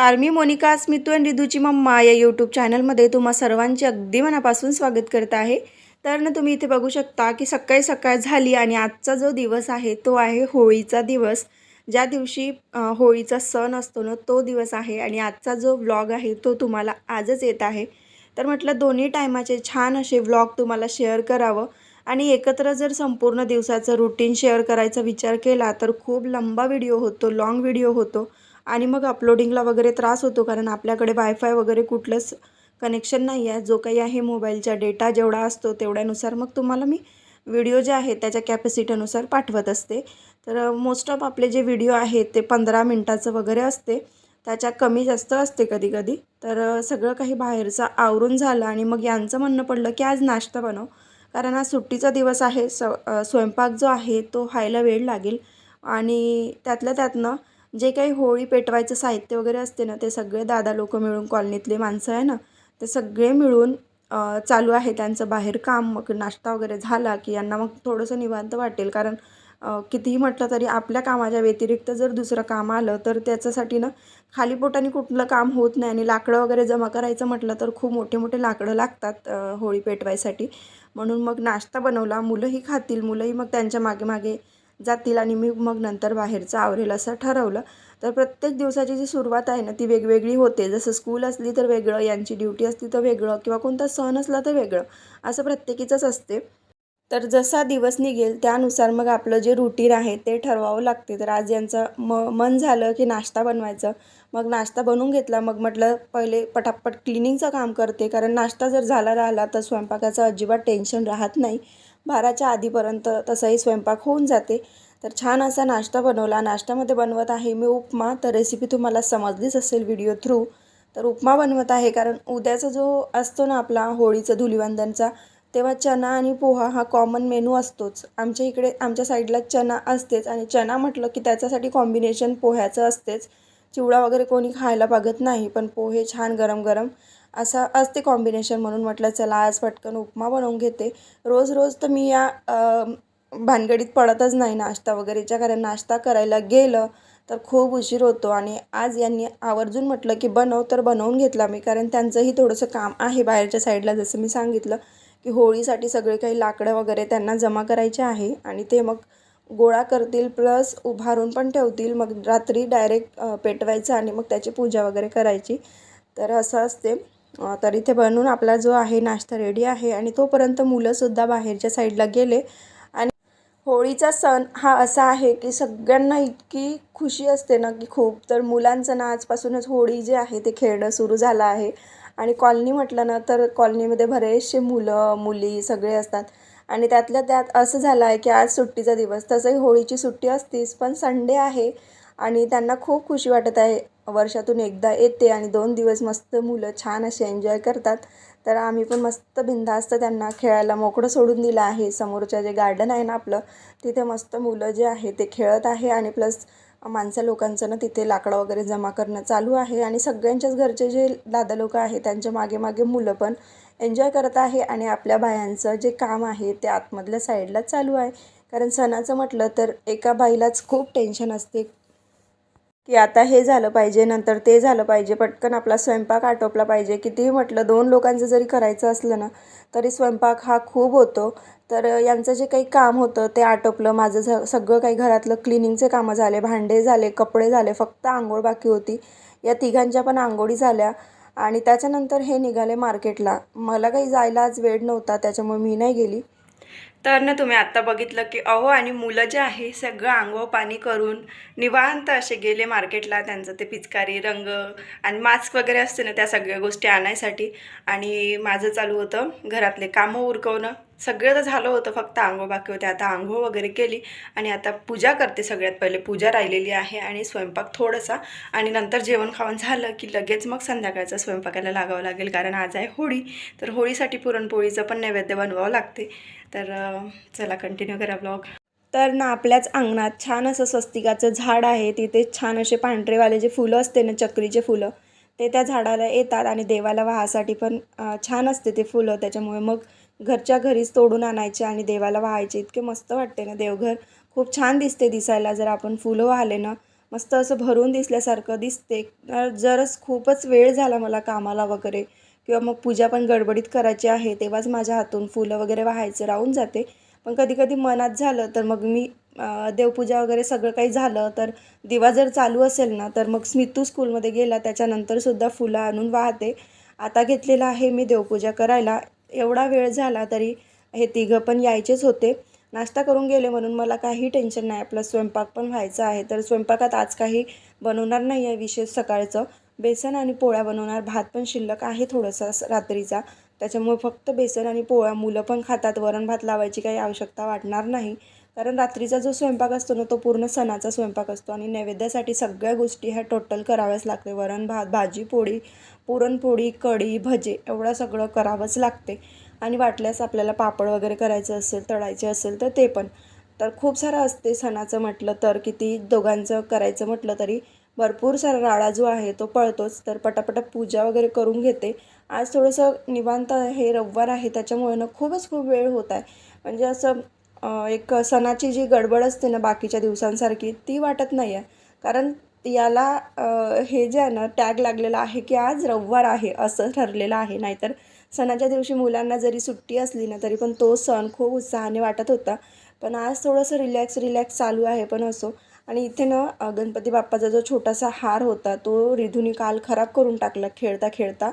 नमस्कार मी मोनिका स्मितू आणि रिदूची मम्मा या यूट्यूब चॅनलमध्ये तुम्हा सर्वांचे अगदी मनापासून स्वागत करत आहे. तर ना तुम्ही इथे बघू शकता की सकाळी सकाळ झाली आणि आजचा जो दिवस आहे तो आहे होळीचा दिवस. ज्या दिवशी होळीचा सण असतो ना तो दिवस आहे आणि आजचा जो व्लॉग आहे तो तुम्हाला आजच येत आहे. तर म्हटलं दोन्ही टायमाचे छान असे व्लॉग तुम्हाला शेअर करावं आणि एकत्र जर संपूर्ण दिवसाचं रुटीन शेअर करायचा विचार केला तर खूप लंबा व्हिडिओ होतो लाँग व्हिडिओ होतो. आणि मग अपलोडिंगला वगैरे त्रास होतो कारण आपल्याकडे वायफाय वगैरे कुठलंच कनेक्शन नाही आहे. जो काही आहे मोबाईलचा डेटा जेवढा असतो तेवढ्यानुसार मग तुम्हाला मी व्हिडिओ जे आहेत त्याच्या कॅपॅसिटीनुसार पाठवत असते. तर मोस्ट ऑफ आपले जे व्हिडिओ आहेत ते पंधरा मिनटाचं वगैरे असते. त्याच्या कमी जास्त असते कधी कधी तर सगळं काही बाहेरचं आवरून झालं आणि मग यांचं म्हणणं पडलं की आज नाश्ता बनव. कारण आज सुट्टीचा दिवस आहे. स स्वयंपाक जो आहे तो व्हायला वेळ लागेल. आणि त्यातल्या त्यातनं जे काही होळी पेटवायचं साहित्य वगैरे असते ना ते सगळे दादा लोक मिळून कॉलनीतले माणसं आहे ना ते सगळे मिळून चालू आहे त्यांचं बाहेर काम मग नाश्ता वगैरे झाला की यांना मग थोडंसं निवांत वाटेल. कारण कितीही म्हटलं तरी आपल्या कामाच्या व्यतिरिक्त जर दुसरं काम आलं तर त्याच्यासाठी ना खाली पोटाने कुठलं काम होत नाही आणि लाकडं वगैरे जमा करायचं म्हटलं तर खूप मोठे मोठे लाकडं लागतात होळी पेटवायसाठी. म्हणून मग नाश्ता बनवला मुलंही खातील मुलंही मग त्यांच्या मागे मागे जातील आणि मी मग नंतर बाहेरचं आवरेल असं ठरवलं. तर प्रत्येक दिवसाची जी सुरुवात आहे ना ती वेगवेगळी होते. जसं स्कूल असली तर वेगळं यांची ड्युटी असली तर वेगळं किंवा कोणता सण असला तर वेगळं असं प्रत्येकीचंच असते. तर जसा दिवस निघेल त्यानुसार मग आपलं जे रुटीन आहे ते ठरवावं लागते. तर आज यांचं म मन झालं की नाश्ता बनवायचं. मग नाश्ता बनवून घेतला मग म्हटलं पहिले पटापट क्लिनिंगचं काम करते. कारण नाश्ता जर झाला राहिला तर स्वयंपाकाचं अजिबात टेन्शन राहत नाही. बाराच्या आधीपर्यंत तसाही स्वयंपाक होऊन जाते. तर छान असा नाश्ता बनवला. नाश्त्यामध्ये बनवत आहे मी उपमा. तर रेसिपी तुम्हाला समजलीच असेल व्हिडिओ थ्रू तर उपमा बनवत आहे कारण उद्याचा जो असतो ना आपला होळीचा धुलिवंदनचा तेव्हा चना आणि पोहा हा कॉमन मेनू असतोच. आमच्या इकडे आमच्या साईडला चना असतेच आणि चना म्हटलं की त्याच्यासाठी कॉम्बिनेशन पोह्याचं असतेच. चिवडा वगैरे कोणी खायला बघत नाही पण पोहे छान गरम गरम असं असते कॉम्बिनेशन म्हणून म्हटलं चला आज पटकन उपमा बनवून घेते. रोज रोज तर मी या भानगडीत पडतच नाही नाश्ता वगैरेच्या कारण नाश्ता करायला गेलं तर खूप उशीर होतो. आणि आज यांनी आवर्जून म्हटलं की बनव तर बनवून घेतला मी कारण त्यांचंही थोडंसं काम आहे बाहेरच्या साईडला जसं मी सांगितलं की होळीसाठी सगळे काही लाकडं वगैरे त्यांना जमा करायचे आहे आणि ते मग गोळा करतील प्लस उभारून पण ठेवतील. मग रात्री डायरेक्ट पेटवायचं आणि मग त्याची पूजा वगैरे करायची. तर असं असते. तर इथे बनवून आपला जो आहे नाश्ता रेडी आहे आणि तोपर्यंत मुलंसुद्धा बाहेरच्या साईडला गेले. आणि होळीचा सण हा असा आहे की सगळ्यांना इतकी खुशी असते ना की खूप. तर मुलांचं ना आजपासूनच होळी जे आहे ते खेळणं सुरू झालं आहे. आणि कॉलनी म्हटलं ना तर कॉलनीमध्ये बरेचसे मुलं मुली सगळे असतात. आणि त्यातल्या त्यात असं झालं आहे की आज सुट्टीचा दिवस. तसंही होळीची सुट्टी असतीच पण संडे आहे आणि त्यांना खूप खुशी वाटत आहे. वर्षातून एकदा येते आणि दोन दिवस मस्त मुलं छान असे एन्जॉय करतात. तर आम्ही पण मस्त बिंदास्त त्यांना खेळायला मोकळं सोडून दिलं आहे. समोरच्या जे गार्डन आहे ना आपलं तिथे मस्त मुलं जे आहे ते खेळत आहे आणि प्लस माणसं लोकांचं ना तिथे लाकडं वगैरे जमा करणं चालू आहे. आणि सगळ्यांच्याच घरचे जे दादा लोक आहे त्यांच्या मागे मागे मुलं पण एन्जॉय करत आहे आणि आपल्या बायांचं जे काम आहे ते आतमधल्या साईडला चालू आहे. कारण सणाचं म्हटलं तर एका बाईलाच खूप टेन्शन असते. की आता हे झालं पाहिजे नंतर ते झालं पाहिजे पटकन आपला स्वयंपाक आटोपला पाहिजे. कितीही म्हटलं दोन लोकांचं जरी करायचं असलं ना तरी स्वयंपाक हा खूप होतो. तर यांचं जे काही काम होतं ते आटोपलं. माझं स सगळं काही घरातलं क्लिनिंगचे कामं झाले भांडे झाले कपडे झाले फक्त आंघोळ बाकी होती. या तिघांच्या पण आंघोळी झाल्या आणि त्याच्यानंतर हे निघाले मार्केटला. मला काही जायला आज वेळ नव्हता त्याच्यामुळे मी नाही गेली. तर ना तुम्ही आत्ता बघितलं की अहो आणि मुलं जे आहे सगळं आंघोळ पाणी करून निवांत असे गेले मार्केटला त्यांचं ते पिचकारी रंग आणि मास्क वगैरे असते ना त्या सगळ्या गोष्टी आणायसाठी. आणि माझं चालू होतं घरातले कामं उरकवणं. सगळं तर झालं होतं फक्त आंघोळ बाकी होते. आता आंघोळ वगैरे केली आणि आता पूजा करते सगळ्यात पहिले. पूजा राहिलेली आहे आणि स्वयंपाक थोडासा आणि नंतर जेवण खावण झालं की लगेच मग संध्याकाळचं स्वयंपाकाला लागावं लागेल. कारण आज आहे होळी. तर होळीसाठी पुरणपोळीचं पण नैवेद्य बनवावं लागते. तर चला कंटिन्यू करा ब्लॉग तर ना आपल्याच अंगणात छान असं स्वस्तिकाचं झाड आहे. तिथे छान असे पांढरेवाले जे फुलं असते ना चक्रीचे फुलं ते त्या झाडाला येतात आणि देवाला वाहासाठी पण छान असते ते फुलं. त्याच्यामुळे मग घरच्या घरीच तोडून आणायचे आणि देवाला वाहायचे. इतके मस्त वाटते ना देवघर. खूप छान दिसते दिसायला जर आपण फुलं वाहले ना. मस्त असं भरून दिसल्यासारखं दिसते. जरच खूपच वेळ झाला मला कामाला वगैरे. किंवा मग पूजा पण गडबडीत करायची आहे तेव्हाच माझ्या हातून फुलं वगैरे वाहायचं राहून जाते. पण कधी कधी मनात झालं तर मग मी देवपूजा वगैरे सगळं काही झालं तर दिवा जर चालू असेल ना तर मग स्मितू स्कूलमध्ये गेला त्याच्यानंतरसुद्धा फुलं आणून वाहते. आता घेतलेलं आहे मी देवपूजा करायला. एवढा वेळ झाला तरी हे तिघं पण यायचेच होते. नाश्ता करून गेले म्हणून मला काही टेन्शन नाही. आपला स्वयंपाक पण व्हायचा आहे. तर स्वयंपाकात आज काही बनवणार नाही आहे विशेष सकाळचं. बेसन आणि पोळ्या बनवणार. भात पण शिल्लक आहे थोडंसं रात्रीचा. त्याच्यामुळे फक्त बेसन आणि पोळ्या मुलं पण खातात. वरण भात लावायची काही आवश्यकता वाटणार नाही. कारण रात्रीचा जो स्वयंपाक असतो ना तो पूर्ण सणाचा स्वयंपाक असतो. आणि नैवेद्यासाठी सगळ्या गोष्टी ह्या टोटल कराव्याच लागते. वरण भात भाजी पोळी पुरणपोळी कढी भजे एवढं सगळं करावंच लागते. आणि वाटल्यास आपल्याला पापड वगैरे करायचं असेल तळायचे असेल तर ते पण. तर खूप सारं असते सणाचं म्हटलं तर किती दोघांचं करायचं म्हटलं तरी. भरपूर सारा राळा जो आहे तो पळतोच. तर पटापटा पूजा वगैरे करून घेते. आज थोडंसं निवांत हे रविवार आहे त्याच्यामुळे ना खूपच खूप वेळ होत आहे. म्हणजे असं एक सणाची जी गडबड असते ना बाकीच्या दिवसांसारखी ती वाटत नाही आहे. कारण याला हे जे आहे ना टॅग लागलेला आहे की आज रविवार आहे असं ठरलेलं आहे. नाहीतर सणाच्या दिवशी मुलांना जरी सुट्टी असली ना तरी पण तो सण खूप उत्साहाने वाटत होता. पण आज थोडंसं रिलॅक्स रिलॅक्स चालू आहे पण असो. आणि इथे ना गणपती बाप्पाचा जो छोटासा हार होता तो रिधूनी काल खराब करून टाकला खेळता खेळता.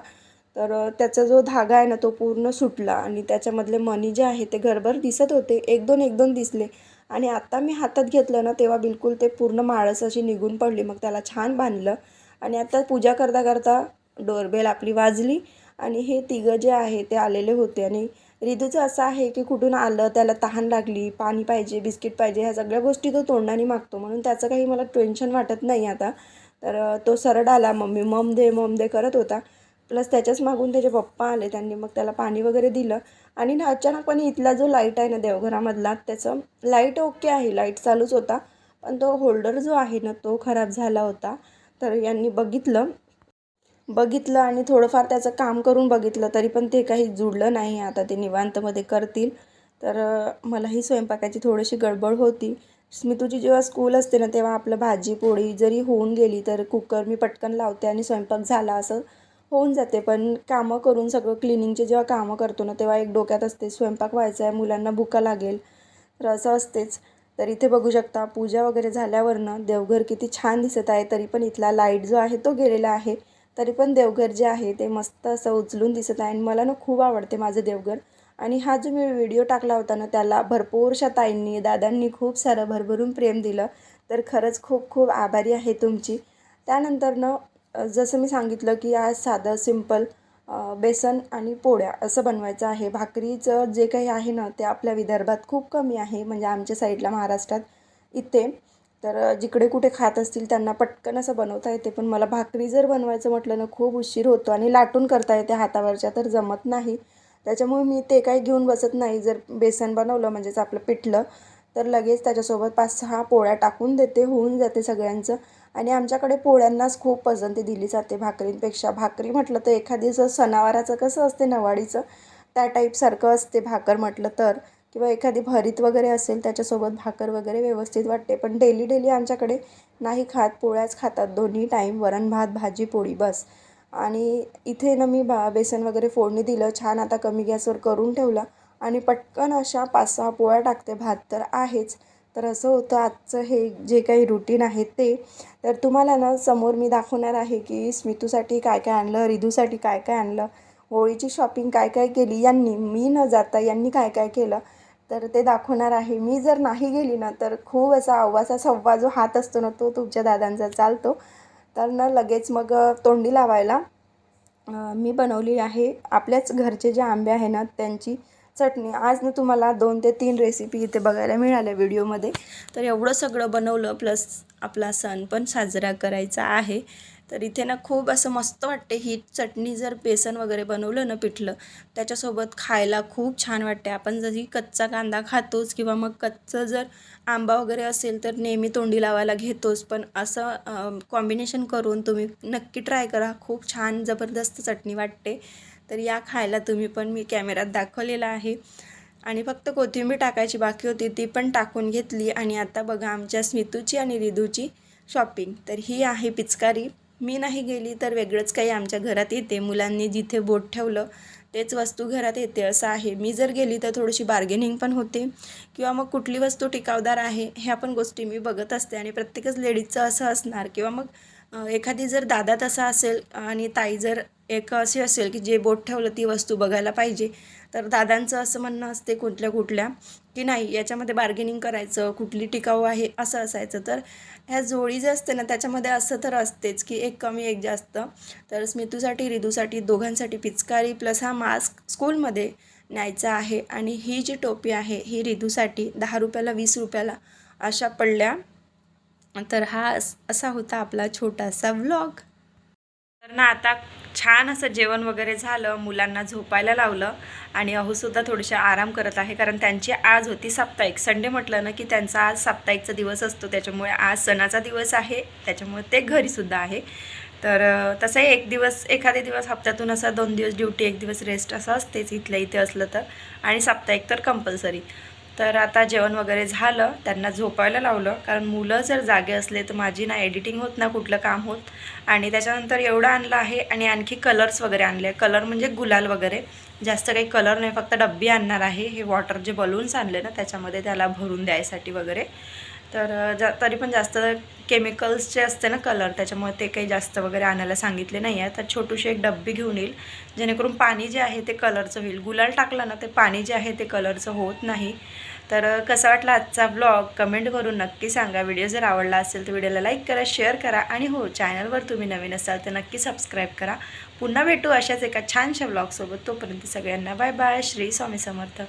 तर त्याचा जो धागा आहे ना तो पूर्ण सुटला. आणि त्याच्यामधले मणी जे आहे ते घरभर दिसत होते. एक दोन एक दोन दिसले. आणि आत्ता मी हातात घेतलं ना तेव्हा बिलकुल ते पूर्ण माळस अशी निघून पडली. मग त्याला छान बांधलं आणि आता पूजा करता करता डोरबेल आपली वाजली आणि हे तिघं जे आहे ते आलेले होते. आणि रिदूचं असं आहे की कुठून आलं त्याला तहान लागली पाणी पाहिजे बिस्किट पाहिजे ह्या सगळ्या गोष्टी तो तोंडाने मागतो. म्हणून त्याचं काही मला टेन्शन वाटत नाही आता. तर तो सरळ आला मम्मी मम दे मम दे करत होता. प्लस त्याच्याच मागून त्याचे पप्पा आले त्यांनी मग त्याला पाणी वगैरे दिलं. आणि ना अचानकपणे इथला जो लाइट आहे ना देवघरामधला त्याचं लाइट ओके आहे. लाइट चालूच होता. पण तो होल्डर जो आहे ना तो खराब झाला होता. तर यांनी बघितलं. बघितलं आणि थोडंफार त्याचं काम करून बघितलं तरी पण ते काही जुळलं नाही. आता ते निवांतमध्ये करतील. तर मलाही स्वयंपाकाची थोडीशी गडबड होती. स्मितूची जेव्हा स्कूल असते ना तेव्हा आपलं भाजी पोळी जरी होऊन गेली तर कुकर मी पटकन लावते आणि स्वयंपाक झाला असं होऊन जाते. पण कामं करून सगळं क्लिनिंगचे जेव्हा कामं करतो ना तेव्हा एक डोक्यात असते स्वयंपाक व्हायचा आहे मुलांना भुका लागेल तर असं असतेच. तर इथे बघू शकता पूजा वगैरे झाल्यावरनं देवघर किती छान दिसत आहे तरी पण इथला लाइट जो आहे तो गेलेला आहे. तरी पण देवघर जे आहे ते मस्त असं उचलून दिसत आहे. आणि मला ना खूप आवडते माझं देवघर. आणि हा जो मी व्हिडिओ टाकला होता ना त्याला भरपूरशा ताईंनी दादांनी खूप सारं भरभरून प्रेम दिलं. तर खरंच खूप खूप आभारी आहे तुमची. त्यानंतरनं जसं मी सांगितलं की आज साधं सिंपल बेसन आणि पोळ्या असं बनवायचं आहे. भाकरीचं जे काही आहे ना ते आपल्या विदर्भात खूप कमी आहे म्हणजे आमच्या साईडला महाराष्ट्रात इथे. तर जिकडे कुठे खात असतील त्यांना पटकन असं बनवता येते पण मला भाकरी जर बनवायचं म्हटलं ना खूप उशीर होतो आणि लाटून करता येते हातावरच्या तर जमत नाही. त्याच्यामुळे मी ते काही घेऊन बसत नाही. जर बेसन बनवलं म्हणजेच आपलं पिठलं तर लगेच त्याच्यासोबत पाच सहा पोळ्या टाकून देते होऊन जाते सगळ्यांचं. आणि आमच्याकडे पोळ्यांनाच खूप पसंती दिली जाते भाकरींपेक्षा. भाकरी म्हटलं तर एखादीचं सणावाराचं कसं असते नवाडीचं त्या टाईपसारखं असते भाकर म्हटलं तर. किंवा एखादी भरीत वगैरे असेल त्याच्यासोबत भाकर वगैरे व्यवस्थित वाटते. पण डेली डेली आमच्याकडे नाही खात पोळ्याच खातात दोन्ही टाईम वरण भात भाजी पोळी बस. आणि इथे ना मी बा बेसन वगैरे फोडणी दिलं छान आता कमी गॅसवर करून ठेवला. आणि पटकन अशा पाच सहा पोळ्या टाकते भात तर आहेच. तर असं होतं आजचं हे जे काही रुटीन आहे ते. तर तुम्हाला ना समोर मी दाखवणार आहे की स्मितूसाठी काय काय आणलं रिधूसाठी काय काय आणलं होळीची शॉपिंग काय काय केली यांनी मी न जाता यांनी काय काय केलं. तर ते दाखवणार आहे. मी जर नाही गेली ना तर खूप असा अव्वासा सव्वा जो हात असतो ना तो तुमच्या दादांचा चालतो. तर ना लगेच मग तोंडी लावायला मी बनवली आहे. आपल्याच घरचे जे आंबे आहे ना त्यांची चटणी. आज ना तुम्हाला दोन ते तीन रेसिपी इथे बघायला मिळाल्या व्हिडिओमध्ये तर एवढं सगळं बनवलं प्लस आपला सण पण साजरा करायचा आहे. तर इथे ना खूप असं मस्त वाटते. ही चटणी जर बेसन वगैरे बनवलं ना पिठलं त्याच्यासोबत खायला खूप छान वाटते. आपण जरी कच्चा कांदा खातोच किंवा मग कच्चं जर आंबा वगैरे असेल तर नेहमी तोंडी लावायला घेतोच. पण असं कॉम्बिनेशन करून तुम्ही नक्की ट्राय करा. खूप छान जबरदस्त चटणी वाटते. तर या खायला तुम्ही पण मी कॅमेऱ्यात दाखवलेला आहे. आणि फक्त कोथिंबीर टाकायची बाकी होती ती पण टाकून घेतली. आणि आता बघा आमच्या स्मितूची आणि रिधूची शॉपिंग. तर ही आहे पिचकारी. मी नाही गेली तर वेगळंच काही आमच्या घरात येते. मुलांनी जिथे बोट ठेवलं तेच वस्तू घरात येते असं आहे. मी जर गेली तर थोडीशी बार्गेनिंग पण होते. किंवा मग कुठली वस्तू टिकावदार आहे ह्या पण गोष्टी मी बघत असते. आणि प्रत्येकच लेडीजचं असं असणार. किंवा मग एखादी जर दादा तसा असेल आणि ताई जर एक अशी असेल की जे बोट ठेवलं ती वस्तू बघायला पाहिजे तर दादांचं असं म्हणणं असते कुठल्या कुठल्या की नाही याच्यामध्ये बार्गेनिंग करायचं कुठली टिकाऊ आहे असं असायचं. तर ह्या जोडी जे असते ना त्याच्यामध्ये असं तर असतेच की एक कमी एक जास्त. तर स्मितूसाठी रिदूसाठी दोघांसाठी पिचकारी प्लस हा मास्क स्कूलमध्ये न्यायचा आहे. आणि ही जी टोपी आहे ही रिदूसाठी दहा रुपयाला वीस रुपयाला अशा पडल्या. तर हा असा होता आपला छोटासा व्लॉग तर ना आता छान असं जेवण वगैरे झालं मुलांना झोपायला लावलं आणि अहोसुद्धा थोडेसे आराम करत आहे कारण त्यांची आज होती साप्ताहिक. संडे म्हटलं ना की त्यांचा आज साप्ताहिकचा दिवस असतो त्याच्यामुळे आज सणाचा दिवस आहे त्याच्यामुळे ते घरीसुद्धा आहे. तर तसंही एक दिवस एखादे दिवस हप्त्यातून असा दोन दिवस ड्युटी एक दिवस रेस्ट असं असतेच इथल्या इथे असलं तर. आणि साप्ताहिक तर कंपल्सरी तर आता जेवण वगैरे झालं त्यांना झोपायला लावलं. कारण मुलं जर जागे असले तर माझी ना एडिटिंग होत ना कुठलं काम होत. आणि त्याच्यानंतर एवढं आणलं आहे आणि आणखी कलर्स वगैरे आणले. कलर म्हणजे गुलाल वगैरे. जास्त काही कलर नाही फक्त डब्बी आणणार आहे. हे वॉटर जे बलून्स आणले ना त्याच्यामध्ये त्याला भरून द्यायसाठी वगैरे. तर जा तरी पण जास्त केमिकल्सचे असते ना कलर त्याच्यामुळे ते काही जास्त वगैरे आणायला सांगितले नाही आहे तर छोटूशी एक डब्बी घेऊन येईल जेणेकरून पाणी जे आहे ते कलरचं होईल. गुलाल टाकला ना ते पाणी जे आहे ते कलरचं होत नाही. तर कसा वाटला आजचा ब्लॉग कमेंट करून नक्की सांगा. व्हिडिओ जर आवडला असेल तर व्हिडिओला लाईक करा शेअर करा आणि हो चॅनलवर तुम्ही नवीन असाल तर नक्की सबस्क्राईब करा. पुन्हा भेटू अशाच एका छानशा ब्लॉगसोबत तोपर्यंत सगळ्यांना बाय बाय श्री स्वामी समर्थ.